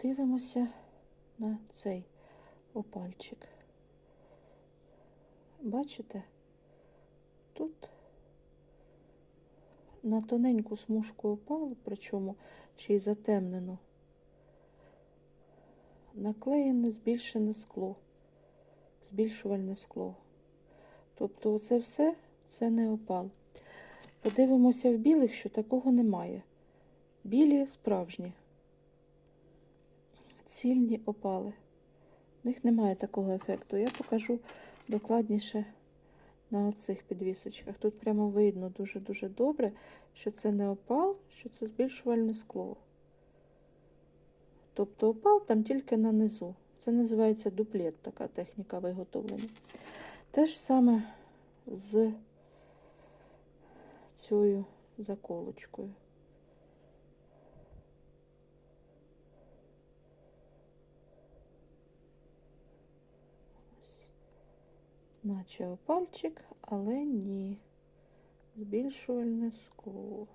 Подивимося на цей опальчик. Бачите? Тут на тоненьку смужку опалу, причому ще й затемнено, наклеєне збільшене скло, збільшувальне скло. Тобто це все це не опал. Подивимося в білих, що такого немає. Білі справжні, цільні опали. В них немає такого ефекту. Я покажу докладніше на оцих підвісочках. Тут прямо видно дуже-дуже добре, що це не опал, що це збільшувальне скло. Тобто опал там тільки на низу. Це називається дуплет, така техніка виготовлення. Те ж саме з цією заколочкою. Наче опальчик, але ні. Збільшувальне скло.